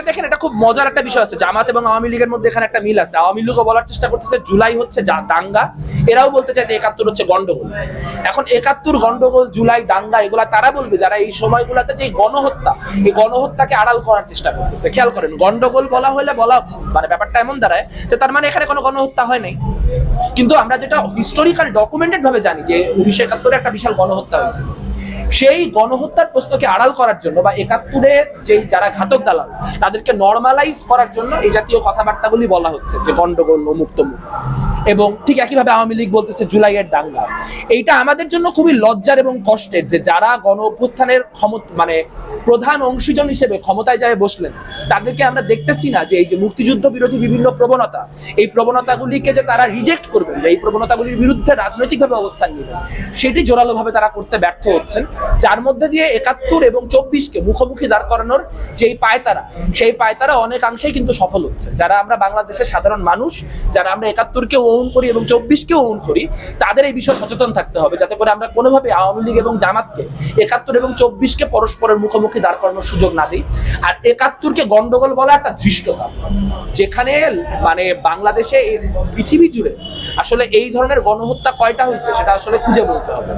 এটা দেখেন, এটা খুব মজার একটা বিষয় আছে। জামাত এবং আওয়ামী লীগের মধ্যে এখানে একটা মিল আছে। আওয়ামী লীগও বলার চেষ্টা করতেছে, জুলাই হচ্ছে যা- দাঙ্গা। এরাও বলতে চায় যে একাত্তর হচ্ছে গন্ডগোল এখন একাত্তর গন্ডগোল জুলাই, দাঙ্গা, এগুলা তারা বলবে যারা এই সময়গুলোতে যে গণহত্যা, এই গণহত্যাকে আড়াল করার চেষ্টা করতেছে। খেয়াল করেন গন্ডগোল বলা হলে বলা মানে ব্যাপারটা এমন দাঁড়ায় যে তার মানে এখানে কোনো গণহত্যা হয় নাই। কিন্তু আমরা যেটা হিস্টোরিক্যাল ডকুমেন্টেড ভাবে জানি যে উনিশশো একাত্তরে একটা বিশাল গণহত্যা হয়েছিল সেই গণহত্যার প্রশ্নকে আড়াল করার জন্য বা একাত্তরে যেই যারা ঘাতক দালাল, তাদেরকে নর্মালাইজ করার জন্য এই জাতীয় কথাবার্তাগুলি বলা হচ্ছে, যে গন্ডগোল অমুক মুক্তমুখ এবং ঠিক একইভাবে আওয়ামী লীগ বলতেছে জুলাইয়ের দাঙ্গা। এইটা আমাদের জন্য খুবই লজ্জার এবং কষ্টের যে যারা গণ অভ্যুত্থানের ক্ষমতা মানে প্রধান অংশীজন হিসেবে ক্ষমতায় যায় বসলেন, তাদেরকে আমরা দেখতেছি না যে এই যে মুক্তিযুদ্ধ বিরোধী বিভিন্ন প্রবণতা, এই প্রবণতাগুলিকে যে তারা রিজেক্ট করবেন, যে এই প্রবণতাগুলির বিরুদ্ধে রাজনৈতিকভাবে অবস্থান নেবেন, সেটি জোরালোভাবে তারা করতে ব্যর্থ হচ্ছেন। যার মধ্যে দিয়ে একাত্তর এবং চব্বিশকে মুখোমুখি দাঁড় করানোর যেই পায়তারা, সেই পায়তারা অনেকাংশেই কিন্তু সফল হচ্ছে। যারা আমরা বাংলাদেশের সাধারণ মানুষ, যারা আমরা একাত্তরকে ওন করি এবং চব্বিশকে ওন করি, তাদের এই বিষয়ে সচেতন থাকতে হবে, যাতে করে আমরা কোনোভাবে আওয়ামী লীগ এবং জামাতকে একাত্তর এবং চব্বিশকে পরস্পরের মুখোমুখি দাঁড় করানোর সুযোগ না দিই। আর একাত্তরকে গন্ডগোল বলা একটা ধৃষ্টতা। যেখানে মানে বাংলাদেশে পৃথিবী জুড়ে আসলে এই ধরনের গণহত্যা কয়টা হয়েছে সেটা আসলে খুঁজে বলতে হবে।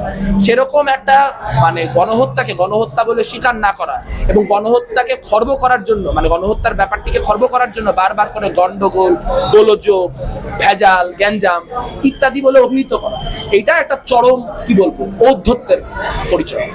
সেরকম একটা মানে গণহত্যাকে গণহত্যা বলে স্বীকার না করা এবং গণহত্যাকে খর্ব করার জন্য মানে গণহত্যার ব্যাপারটিকে খর্ব করার জন্য বারবার করে গন্ডগোল, গোলযোগ, ভেজাল গ্যাঞ্জাম ইত্যাদি বলে অভিহিত করা। এটা একটা চরম কি বলব ঔদ্ধত্যের পরিচয়।